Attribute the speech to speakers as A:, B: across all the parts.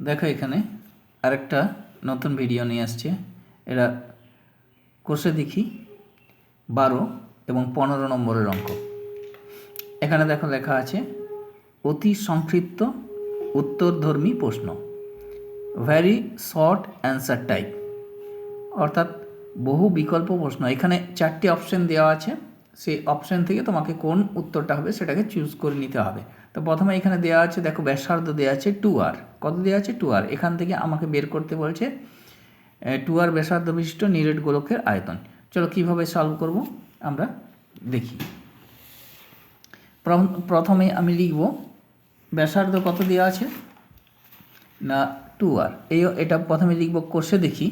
A: দেখো এখানে আরেকটা নতুন ভিডিও নিয়ে আসছে। এরা কোষে দেখি, বারো এবং পনেরো নম্বরের অঙ্ক। এখানে দেখো লেখা আছে, অতি সংক্ষিপ্ত উত্তরধর্মী প্রশ্ন। ভ্যারি শর্ট অ্যান্সার টাইপ অর্থাৎ বহু বিকল্প প্রশ্ন। এখানে চারটি অপশন দেওয়া আছে। সেই অপশন থেকে তোমাকে কোন উত্তরটা হবে সেটাকে চুজ করে নিতে হবে। তো প্রথমে এখানে দেওয়া আছে, দেখো ব্যাসার্ধ দেওয়া আছে টু আর। কত দেওয়া আছে? Two R. এখান থেকে আমাকে বের করতে বলছে টু আর ব্যাসার্ধ বিশিষ্ট নিরেট গোলকের আয়তন। চলো কীভাবে সলভ করব? আমরা দেখি। প্রথমে আমি লিখব, ব্যাসার্ধ কত দেওয়া আছে? না, টু আর। এই, এটা প্রথমে লিখব কোষে দেখি।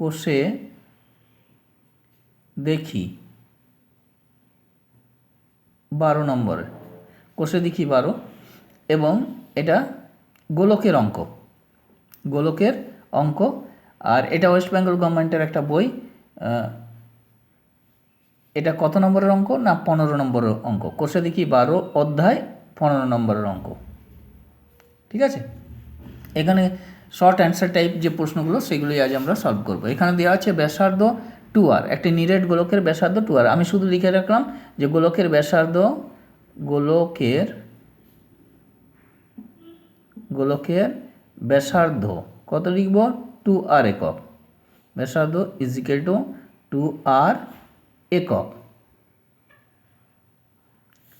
A: কোষে দেখি। বারো নম্বরে। কোষে দেখি বারো। এবং এটা গোলকের অঙ্ক। গোলকের অঙ্ক। আর এটা ওয়েস্ট বেঙ্গল গভর্নমেন্টের একটা বই এটা কত নম্বরের অঙ্ক না পনেরো নম্বরের অঙ্ক? কোষে দেখি বারো, অধ্যায় পনেরো নম্বরের অঙ্ক। ঠিক আছে? এখানে শর্ট অ্যান্সার টাইপ যে প্রশ্নগুলো, সেগুলোই আজ আমরা সলভ করব। এখানে দেওয়া আছে ব্যাসার্ধ টু আর একটি নিরেট গোলকের ব্যাসার্ধ টু আর আমি শুধু লিখে রাখলাম যে গোলকের ব্যাসার্ধ গোলকের গোলকের ব্যাসার্ধ, কত লিখব? টু আর একক। ব্যাসার্ধ ইজিক্যাল টু টু আর একক।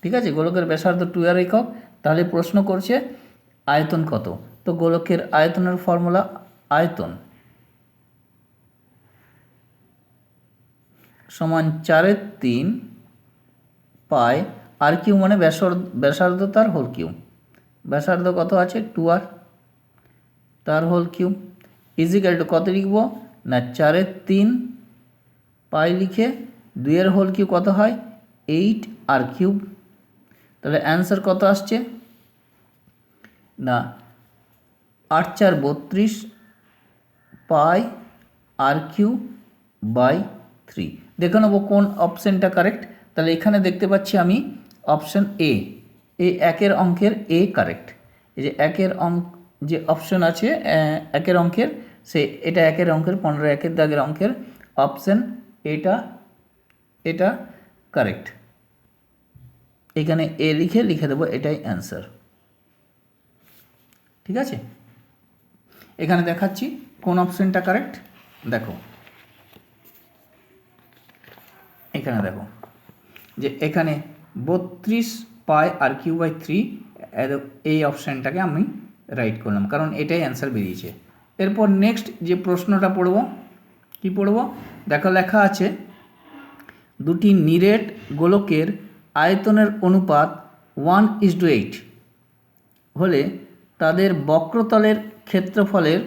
A: ঠিক আছে? গোলকের ব্যাসার্ধ টু আর একক। তাহলে প্রশ্ন করছে আয়তন কত? তো গোলকের আয়তনের ফর্মুলা আয়তন। সমান চারের তিন পাই আর কিউ মানে ব্যাসার্ধ ব্যাসার্ধ তার হোল কিউ। ব্যাসার্ধ কত আছে? Two R. তার হোল কিউ। ইজিক্যাল টু কত লিখব? না, চারের তিন পাই লিখে দুইয়ের হোল কিউ কত হয়? এইট আর কিউব তাহলে অ্যান্সার কত আসছে? না, আট চার বত্রিশ pi R cube by three. দেখে নেব কোন অপশানটা কারেক্ট তাহলে এখানে দেখতে পাচ্ছি আমি অপশান এ এই একের অঙ্কের এ কারেক্ট এই যে একের অঙ্ক যে অপশন আছে একের অঙ্কের, সে এটা একের অঙ্কের, পনেরো একের দাগের অঙ্কের অপশান এটা এটা কারেক্ট এখানে এ লিখে লিখে দেবো এটাই অ্যান্সার ঠিক আছে? এখানে দেখাচ্ছি কোন অপশনটা কারেক্ট দেখো এখানে দেখো, যে এখানে বত্রিশ pi R cube by three এই অপশানটাকে আমি রাইট করলাম, কারণ এটাই অ্যান্সার বেরিয়েছে। এরপর নেক্সট যে প্রশ্নটা পড়ব, কি পড়ব? দেখো লেখা আছে, দুটি নিরেট গোলকের আয়তনের অনুপাত ওয়ান ইস টু এইট, হলে তাদের বক্রতলের ক্ষেত্রফলের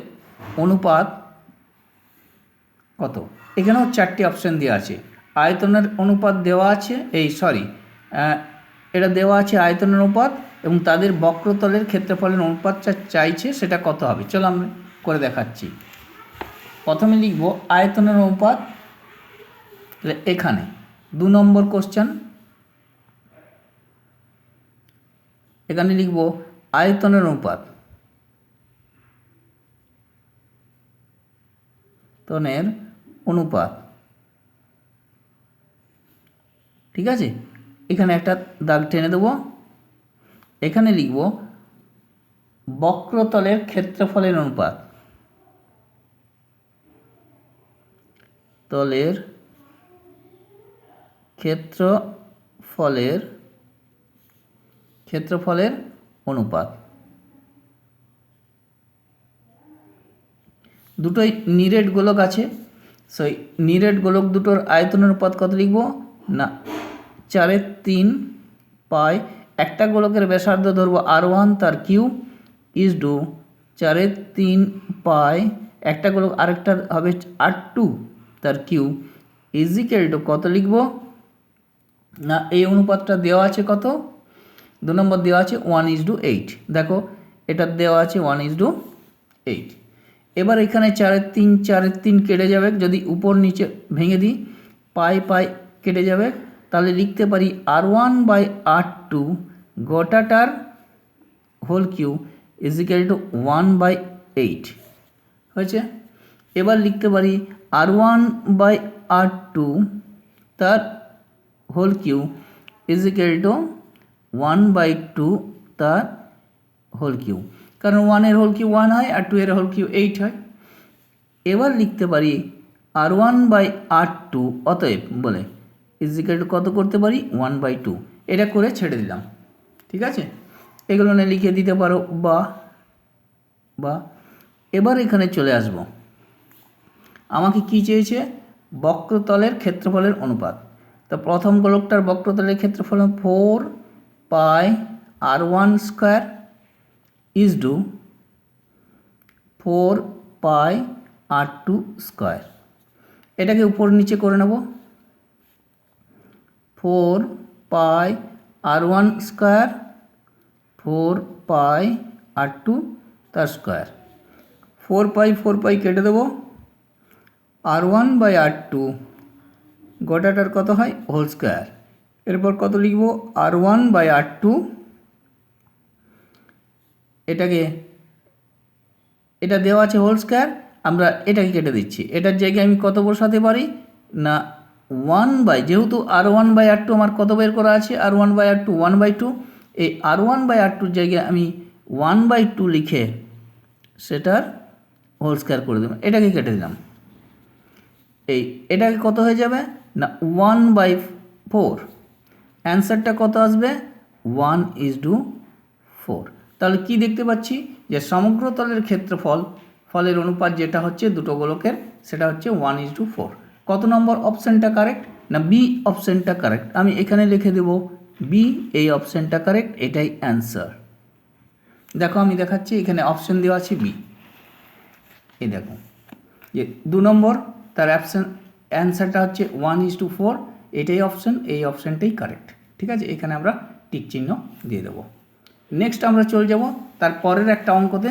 A: অনুপাত কত? এখানেও চারটি অপশান দেওয়া আছে। আয়তনের অনুপাত দেওয়া আছে, এই সরি এটা দেওয়া আছে আয়তনের অনুপাত এবং তাদের বক্রতলের ক্ষেত্রফলের অনুপাতটা চাইছে সেটা কত হবে? চলো আমি করে দেখাচ্ছি। প্রথমে লিখব আয়তনের অনুপাত এখানে দু নম্বর কোশ্চেন এখানে লিখব আয়তনের অনুপাত। অনুপাত। ঠিক আছে? এখানে একটা দাগ টেনে দেবো। এখানে লিখব, বক্রতলের ক্ষেত্রফলের অনুপাত। তলের ক্ষেত্রফলের ক্ষেত্রফলের অনুপাত। দুটোই নিরেট গোলক আছে। সেই নিরেট গোলক দুটোর আয়তনের অনুপাত কত লিখব? না চারের তিন পাই, একটা গোলকের ব্যাসার্ধ ধরবো আর ওয়ান, তার কিউ ইজ ডু। চারের তিন পাই, একটা গোলক আরেকটা হবে আর টু, তার কিউ ইজিক্যাল টু কত লিখব? না, এই অনুপাতটা দেওয়া আছে কত? দু নম্বর দেওয়া আছে ওয়ান ইজ টু এইট। দেখো, এটা দেওয়া আছে ওয়ান ইজ টু এইট। এবার এখানে চারের তিন চারের তিন কেটে যাবে। যদি উপর নিচে ভেঙে দিই, পাই পাই কেটে যাবে। তাহলে লিখতে পারি R one by R two গোটাটার whole cube is equal to one by eight হয়েছে? এবার লিখতে পারি R one by R two তার whole cube is equal to one by two তার হোল কিউ কারণ ওয়ানের হোল কিউ ওয়ান হয় আর two এর হোল কিউ এইট হয়। এবার লিখতে পারি R one by R two অতএব বলে ইজিক্যাল টু কত করতে পারি? ওয়ান বাই টু এটা করে ছেড়ে দিলাম। ঠিক আছে? এগুলো না লিখে দিতে পারো। বা বা। এবার এখানে চলে আসব। আমাকে কি চেয়েছে? বক্রতলের ক্ষেত্রফলের অনুপাত। তো প্রথম গোলকটার বক্রতলের ক্ষেত্রফল four pi R one square is to four pi R two square এটাকে উপর নিচে করে নেব। Four pi R one square, four pi R two তার square. Four pi four pi কেটে দেবো। R one by R two গোটাটার কত হয়? Whole square. এরপর কত লিখব? R one by R two এটাকে, এটা দেওয়া আছে হোল স্কোয়ার, আমরা এটাকে কেটে দিচ্ছি। এটার জায়গায় আমি কত বসাতে পারি? না ওয়ান বাই যেহেতু r one by r two আমার কত বের করা আছে? R one by r two one by two এই আর ওয়ান বাই আর টুর জায়গায় আমি ওয়ান বাই টু লিখে সেটার হোল স্কোয়ার করে দিলাম। এটাকে কেটে দিলাম। এই, এটাকে কত হয়ে যাবে? না ওয়ান বাই ফোর অ্যান্সারটা কত আসবে? ওয়ান ইজ টু ফোর তাহলে কি দেখতে পাচ্ছি? যে সমগ্র তলের ক্ষেত্রফল, ফলের অনুপাত যেটা হচ্ছে দুটো গোলকের, সেটা হচ্ছে ওয়ান ইজ টু ফোর কত নম্বর অপশানটা কারেক্ট না বি অপশানটা কারেক্ট আমি এখানে লিখে দেব বি এই অপশানটা কারেক্ট এটাই অ্যান্সার দেখো আমি দেখাচ্ছি, এখানে অপশান দেওয়া আছে বি এই দেখো, যে দু নম্বর, তার অপশান অ্যান্সারটা হচ্ছে ওয়ান ইজ টু ফোর এটাই অপশান এই অপশানটাই কারেক্ট ঠিক আছে? এখানে আমরা টিক চিহ্ন দিয়ে দেবো। নেক্সট আমরা চলে যাব, তার পরের একটা অঙ্কতে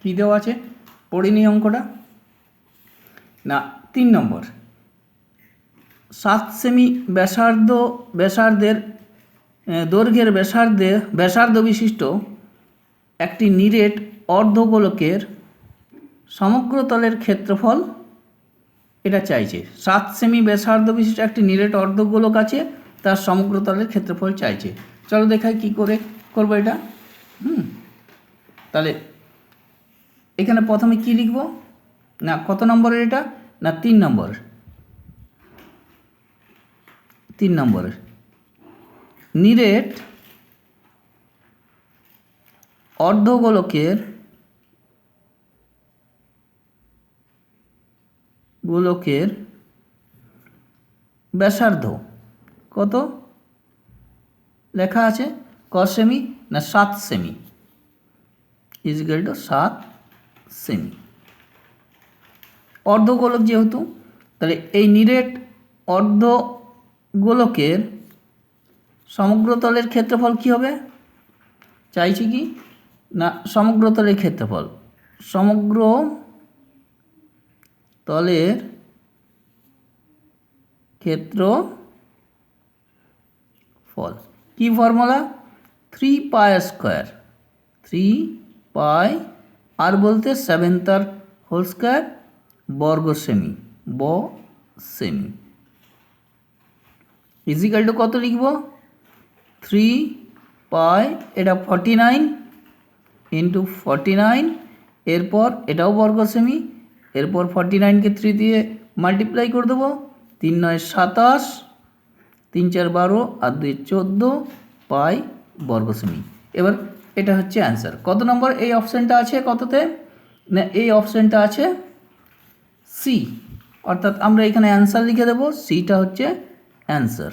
A: কী দেওয়া আছে? পড়ে নিই অঙ্কটা? না, তিন নম্বর। সাত সেমি ব্যাসার্ধ, ব্যাসার্ধের দৈর্ঘ্যের ব্যাসার্ধে, ব্যাসার্ধ বিশিষ্ট একটি নিরেট অর্ধগোলকের সমগ্র তলের ক্ষেত্রফল এটা চাইছে। সাত সেমি ব্যাসার্ধ বিশিষ্ট একটি নিরেট অর্ধগোলক আছে, তার সমগ্র তলের ক্ষেত্রফল চাইছে। চলো দেখাই কি করে করব এটা। হুম, তাহলে এখানে প্রথমে কি লিখব? না, কত নম্বরের এটা? না, তিন নম্বর তিন নম্বরের। নিরেট অর্ধগোলকের গোলকের ব্যাসার্ধ কত? লেখা আছে ক সেমি না সাত সেমি ইজিক্যাল টু সাত সেমি অর্ধগোলক যেহেতু, তাহলে এই নিরেট অর্ধগোলকের সমগ্র তলের ক্ষেত্রফল কী হবে? চাইছি কি? না, সমগ্র তলের ক্ষেত্রফল। সমগ্র তলের ক্ষেত্র ফল কি formula? Three pi square three pi r বলতে সেভেন তার হোল স্কোয়ার বর্গ সেমি ব সেমি ইজিক্যাল টু কত লিখব? থ্রি পাই, এটা forty nine into forty nine এরপর এটাও বর্গ সেমি এরপর ফর্টি নাইনকে থ্রি দিয়ে মাল্টিপ্লাই করে দেবো, তিন নয় সাতাশ, তিন চার বারো, আর দুই চোদ্দ পাই বর্গ সেমি এবার এটা হচ্ছে অ্যান্সার কত নম্বর এই অপশানটা আছে কততে? না, এই অপশানটা আছে সি অর্থাৎ আমরা এখানে অ্যান্সার লিখে দেবো। সিটা হচ্ছে অ্যান্সার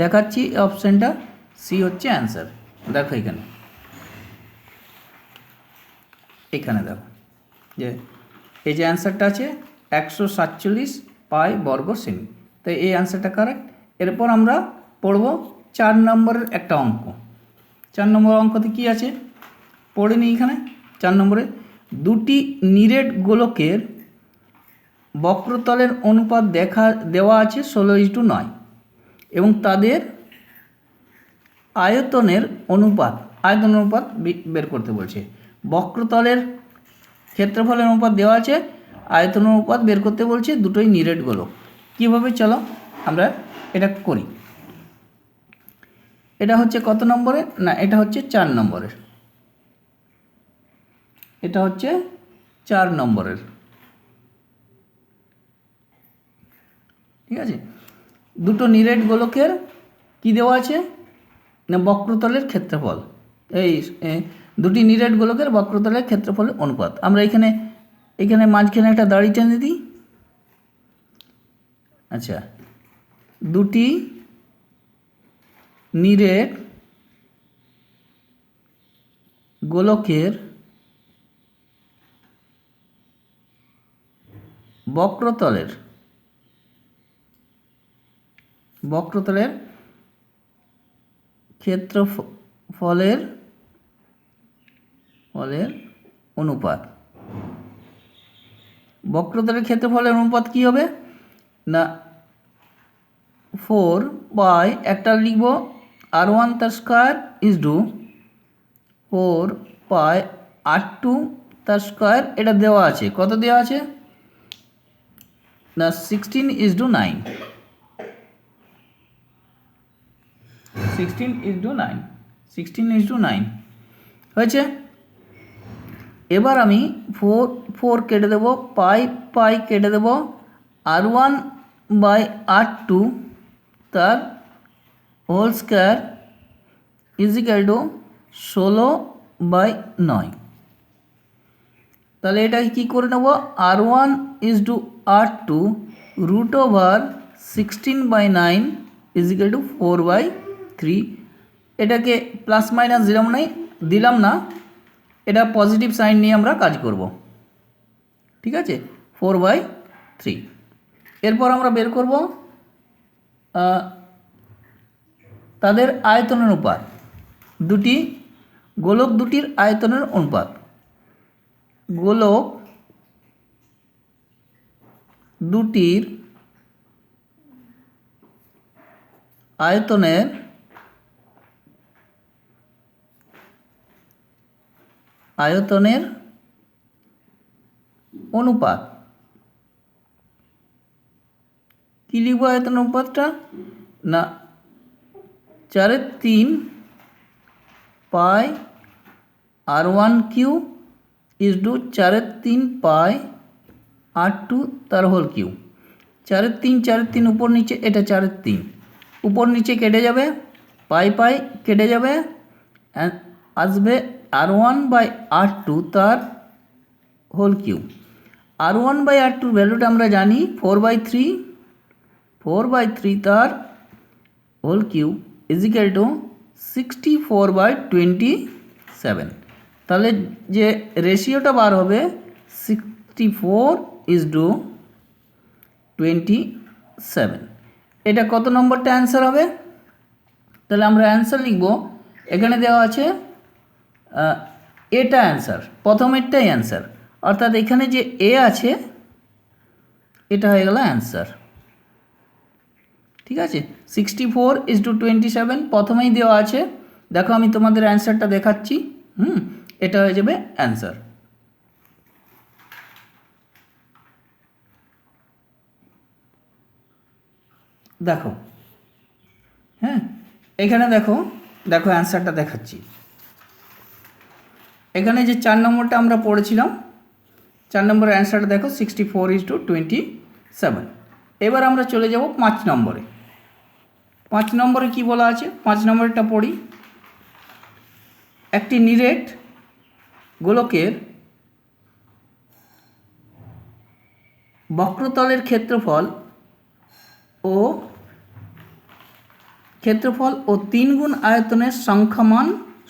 A: দেখাচ্ছি অপশানটা সি হচ্ছে অ্যান্সার দেখো এখানে। এখানে দেখো, যে এই যে অ্যান্সারটা আছে, একশো সাতচল্লিশ পাই বর্গ সেমি। তো এই অ্যান্সারটা কারেক্ট এরপর আমরা পড়ব চার নম্বরের একটা অঙ্ক। চার নম্বর অঙ্কতে কি আছে? পড়ে নিই এখানে। চার নম্বরে, দুটি নিরেট গোলকের বক্রতলের অনুপাত দেখা, দেওয়া আছে ষোলো ইস টু নয়। এবং তাদের আয়তনের অনুপাত আয়তন অনুপাত বের করতে বলছে। বক্রতলের ক্ষেত্রফলের অনুপাত দেওয়া আছে আয়তন অনুপাত বের করতে বলছে, দুটোই নিরেট গোলক। কীভাবে? চলো আমরা এটা করি। এটা হচ্ছে কত নম্বরের না, এটা হচ্ছে চার নম্বরের। এটা হচ্ছে চার নম্বরের। ঠিক আছে? দুটো নিরেট গোলকের কি দেওয়া আছে? না, বক্রতলের ক্ষেত্রফল। এই দুটি নিরেট গোলকের বক্রতলের ক্ষেত্রফলের অনুপাত। আমরা এখানে এখানে মাঝখানে একটা দাড়ি টেনে দিই। আচ্ছা। দুটি নিরেট গোলকের বক্রতলের বক্রতলের ক্ষেত্রফলের ফলের অনুপাত। বক্রতলের ক্ষেত্রফলের অনুপাত কি হবে? না ফোর বাই একটা লিখব আর ওয়ান তার square is to four pi r two তার স্কোয়ার এটা দেওয়া আছে। কত দেওয়া আছে? না sixteen is to nine sixteen is to nine sixteen is to nine হয়েছে? এবার আমি ফোর ফোর কেটে দেবো পাই পাই কেটে দেবো r one by r two তার whole square is equal to ষোলো বাই নয়। তাহলে এটা কি করে নেব? R one is to r two root over sixteen by nine is equal to four by three এটাকে প্লাস মাইনাস দিলাম নাই, দিলাম না। এটা পজিটিভ সাইন নিয়ে আমরা কাজ করব। ঠিক আছে? ফোর বাই থ্রি এরপর আমরা বের করব তাদের আয়তনের অনুপাত। দুটি গোলক দুটির আয়তনের অনুপাত। গোলক দুটির আয়তনের আয়তনের অনুপাত। কী লিখব আয়তন অনুপাতটা? না, চারের তিন pi r one cube is to চারের তিন পাই আর টু তার হোল কিউ। চারের তিন চারের তিন উপর নিচে, এটা চারের তিন। উপর নিচে কেটে যাবে, পাই পাই কেটে যাবে আসবে r one by r two তার whole cube r one by r টুর ভ্যালুটা আমরা জানি four by three four by three তার whole cube is equal to sixty four by twenty seven তাহলে যে রেশিওটা বার হবে sixty four is to twenty seven এটা কত নম্বরটা অ্যান্সার হবে? তাহলে আমরা অ্যান্সার লিখব। এখানে দেওয়া আছে এটা অ্যান্সার প্রথমেরটাই অ্যান্সার অর্থাৎ এখানে যে এ আছে, এটা হয়ে গেল অ্যান্সার ঠিক আছে? Sixty four is to twenty seven প্রথমেই দেওয়া আছে। দেখো আমি তোমাদের অ্যান্সারটা দেখাচ্ছি। হুম, এটা হয়ে যাবে অ্যান্সার দেখো হ্যাঁ এখানে দেখো দেখো অ্যান্সারটা দেখাচ্ছি। এখানে যে চার নম্বরটা আমরা পড়েছিলাম, চার নম্বরের অ্যান্সারটা দেখো sixty four is to twenty seven এবার আমরা চলে যাব পাঁচ নম্বরে। পাঁচ নম্বরে কি বলা আছে? পাঁচ নম্বরটা পড়ি। একটি নিরেট গোলকের বক্রতলের ক্ষেত্রফল ও ক্ষেত্রফল ও তিন গুণ আয়তনের সংখ্যামান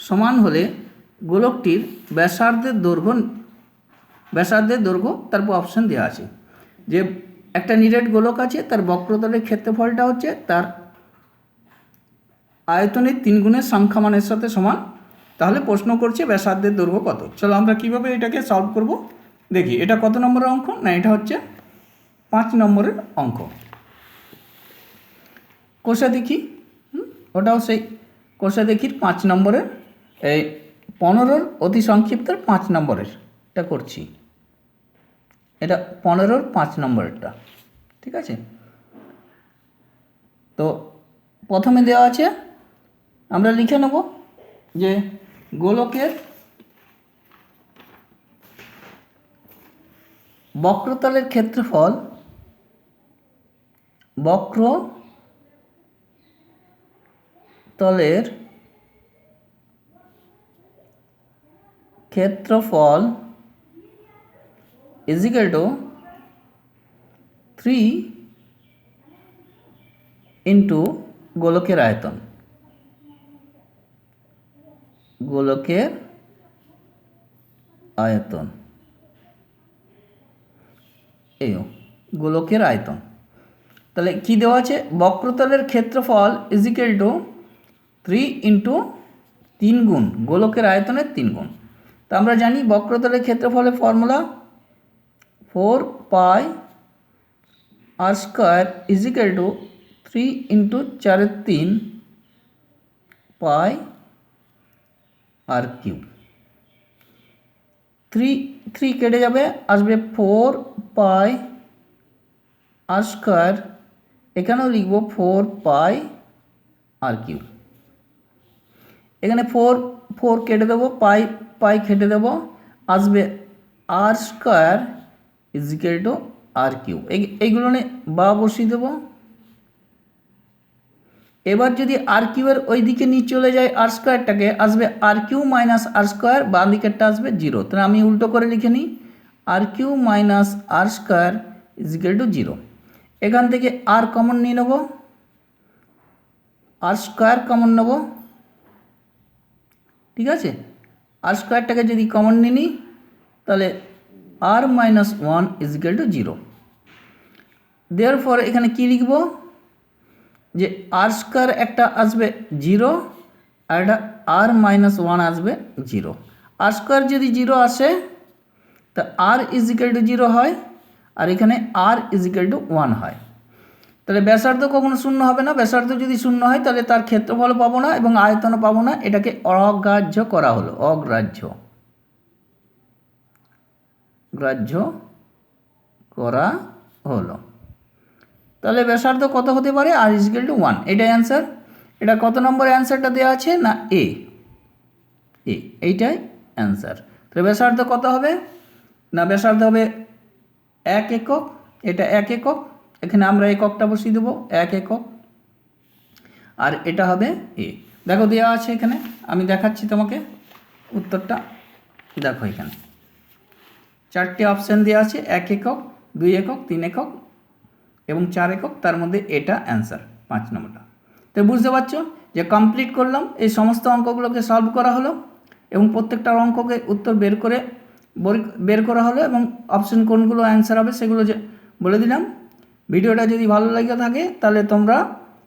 A: সমান হলে গোলকটির ব্যাসার্ধের দৈর্ঘ্য ব্যাসার্ধের দৈর্ঘ্য তারপর অপশন দেওয়া আছে। যে একটা নিরেট গোলক আছে, তার বক্রতলের ক্ষেত্রফলটা হচ্ছে তার আয়তনের তিন গুণের সংখ্যামানের সাথে সমান। তাহলে প্রশ্ন করছে ব্যাসার্ধের দৈর্ঘ্য কত? চলো আমরা কীভাবে এটাকে সলভ করব? দেখি, এটা কত নম্বরের অঙ্ক? না, এটা হচ্ছে পাঁচ নম্বরের অঙ্ক। কোষা দেখি ওটাও সেই কোষা দেখির পাঁচ নম্বরের এই পনেরোর অতি সংক্ষিপ্তের পাঁচ নম্বরের, এটা করছি। এটা পনেরোর পাঁচ নম্বরেরটা, ঠিক আছে? তো প্রথমে দেওয়া আছে, আমরা লিখে নেব যে গোলকের বক্রতলের ক্ষেত্রফল বক্র তলের ক্ষেত্রফল ইজিক্যাল টু থ্রি ইন্টু গোলকের আয়তন। গোলকের আয়তন। এই গোলকের আয়তন। তাহলে কি দেওয়া আছে? বক্রতলের ক্ষেত্রফল ইজিক্যাল টু থ্রি ইন্টু তিন গুণ, গোলকের আয়তনের তিন গুণ। আমরা জানি বক্রতলের ক্ষেত্রফলের formula four pi r square is equal to three into চারের তিন pi r cube three three কেটে যাবে, আসবে ফোর পাই আর স্কোয়ার, এখানেও লিখব ফোর পাই আর কিউ এখানে ফোর ফোর কেটে দেবো, পাই পাই কেটে দেবো। আসবে r square is equal to r cube এইগুলো নিয়ে বা বসিয়ে দেবো। এবার যদি আর কিউয়ের ওই দিকে নিয়ে চলে যায় আর স্কোয়ারটাকে আসবে r cube minus r square বাঁ দিকেরটা আসবে জিরো তাহলে আমি উল্টো করে লিখে নিই r cube minus r square is equal to zero এখান থেকে আর কমন নিয়ে নেব। আর স্কোয়ার কমন নেব। ঠিক আছে? আর স্কোয়ারটাকে যদি কমন নিই, তাহলে r minus one is equal to zero দেওয়ার পর এখানে কী লিখব? যে আর স্কোয়ার একটা আসবে জিরো আর একটা আর মাইনাস ওয়ান আসবে জিরো আর স্কোয়ার যদি জিরো আসে, তা আর ইজিক্যাল টু জিরো হয়, আর এখানে আর ইজিক্যাল টু ওয়ান হয়। তাহলে ব্যাসার্ধ কখনো শূন্য হবে না। ব্যাসার্ধ যদি শূন্য হয়, তাহলে তার ক্ষেত্রফল পাবো না এবং আয়তনও পাবো না। এটাকে অগ্রাহ্য করা হলো। অগ্রাহ্য। গ্রাহ্য করা হলো। তাহলে ব্যাসার্ধ কত হতে পারে? R is equal to one এটাই অ্যান্সার এটা কত নম্বর অ্যান্সারটা দেওয়া আছে না এ এ এইটাই অ্যান্সার তাহলে ব্যাসার্ধ কত হবে? না, ব্যাসার্ধ হবে এক একক। এটা এক একক। এখানে আমরা এককটা বসিয়ে দেবো, এক একক। আর এটা হবে এ। দেখো দেওয়া আছে এখানে, আমি দেখাচ্ছি তোমাকে উত্তরটা। দেখো এখানে। চারটে অপশান দেওয়া আছে, এক একক, দুই একক, তিন একক এবং চার একক, তার মধ্যে এটা অ্যান্সার পাঁচ নম্বরটা। তো বুঝতে পারছ যে কমপ্লিট করলাম, এই সমস্ত অঙ্কগুলোকে সলভ করা হলো এবং প্রত্যেকটা অঙ্ককে উত্তর বের করে, বের করা হলো এবং অপশন কোনগুলো অ্যান্সার হবে সেগুলো যে বলে দিলাম। ভিডিওটা যদি ভালো লাগে থাকে, তাহলে তোমরা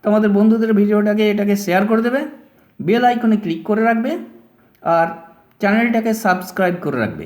A: তোমাদের বন্ধুদের ভিডিওটাকে, এটাকে শেয়ার করে দেবে বেল আইকনে ক্লিক করে রাখবে, আর চ্যানেলটাকে সাবস্ক্রাইব করে রাখবে।